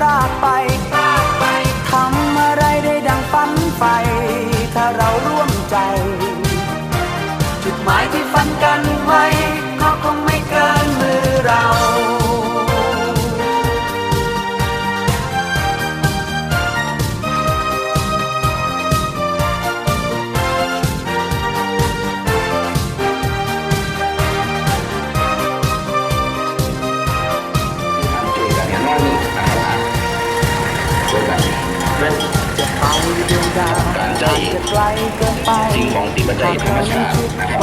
พรากไป บันไดสิ่งของที่บันไดธรรมชาตินะครับ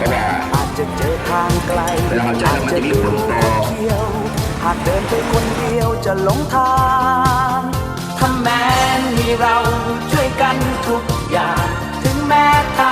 ก็ว่าจะเจวลาเราใช้แล้วมันจะมีผลต่อหากเดินไปคนเดียวจะหลงทางถ้าแม้มีเราช่วยกันทุกอย่าง ถึงแม้ทาง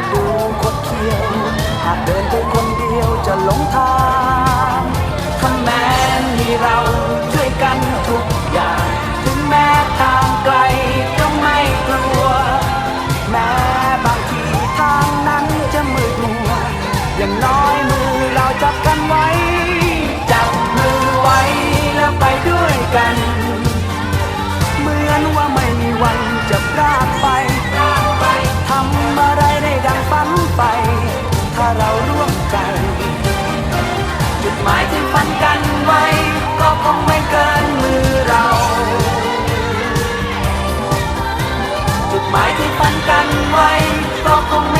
ะดูคดเคียว หากเดินไปคนเดียวจะหลงทางถ้าแม้มีเราช่วยกันทุกอย่าง ถึงแม้ทางไกลก็ไม่กลัว แม้บางทีทางนั้นจะมืดมัวอย่างน้อยานกันไว้ก็คงไม่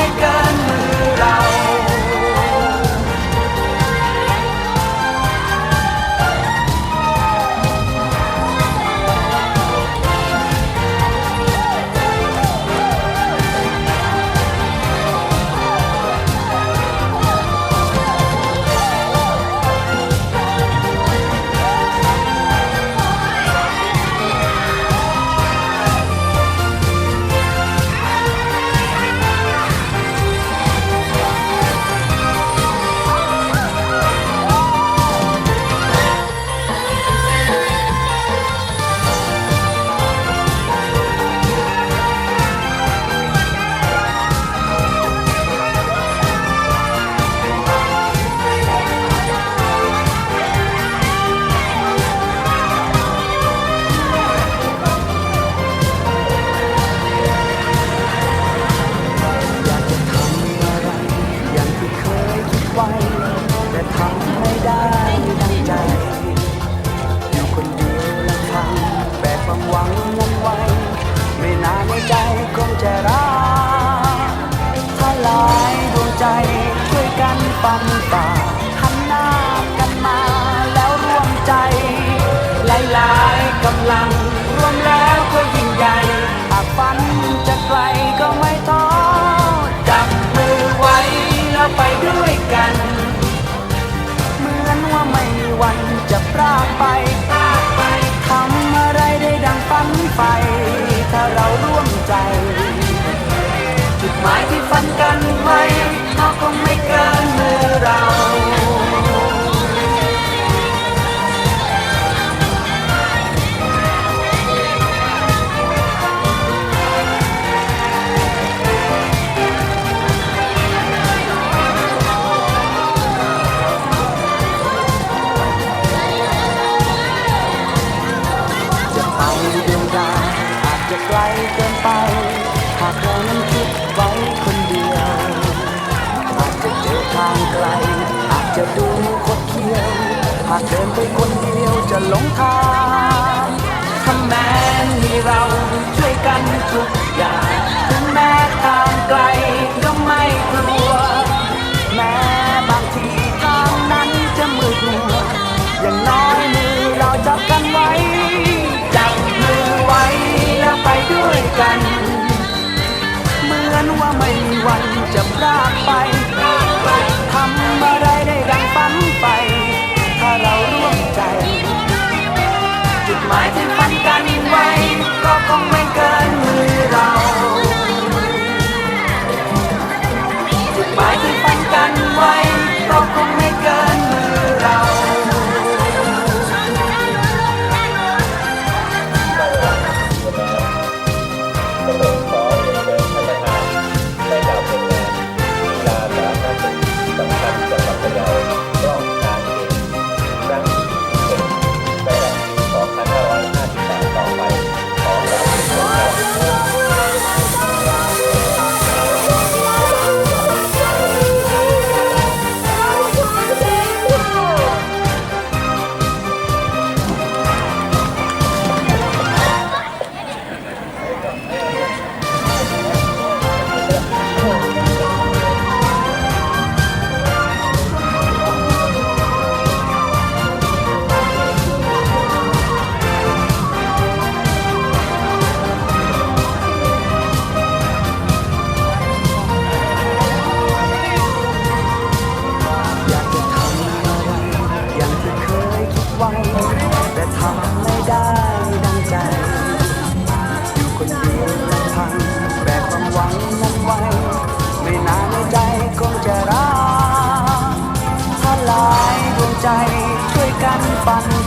ากไป ทำอะไรได้ดังฝันไฟ ถ้าเราร่วมใจ จุดหมายที่ฝันกันไว้เราคงไม่เกินมือเรา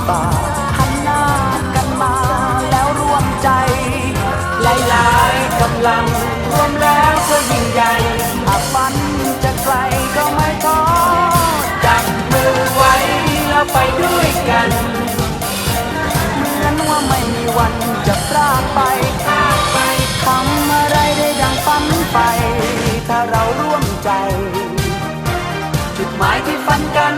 บาหันหน้ากันมาแล้วร่วมใจ หลายๆกำลังรวมแล้วก็ยิ่งใหญ่หากฝันจะไกลก็ไม่ท้อจับมือไว้แล้วไปด้วยกันเหมือนว่าไม่มีวันจะพลาดไปพไปทำอะไรได้ดังฝันไป ถ้าเราร่วมใจ จุดหมายที่ฝันกัน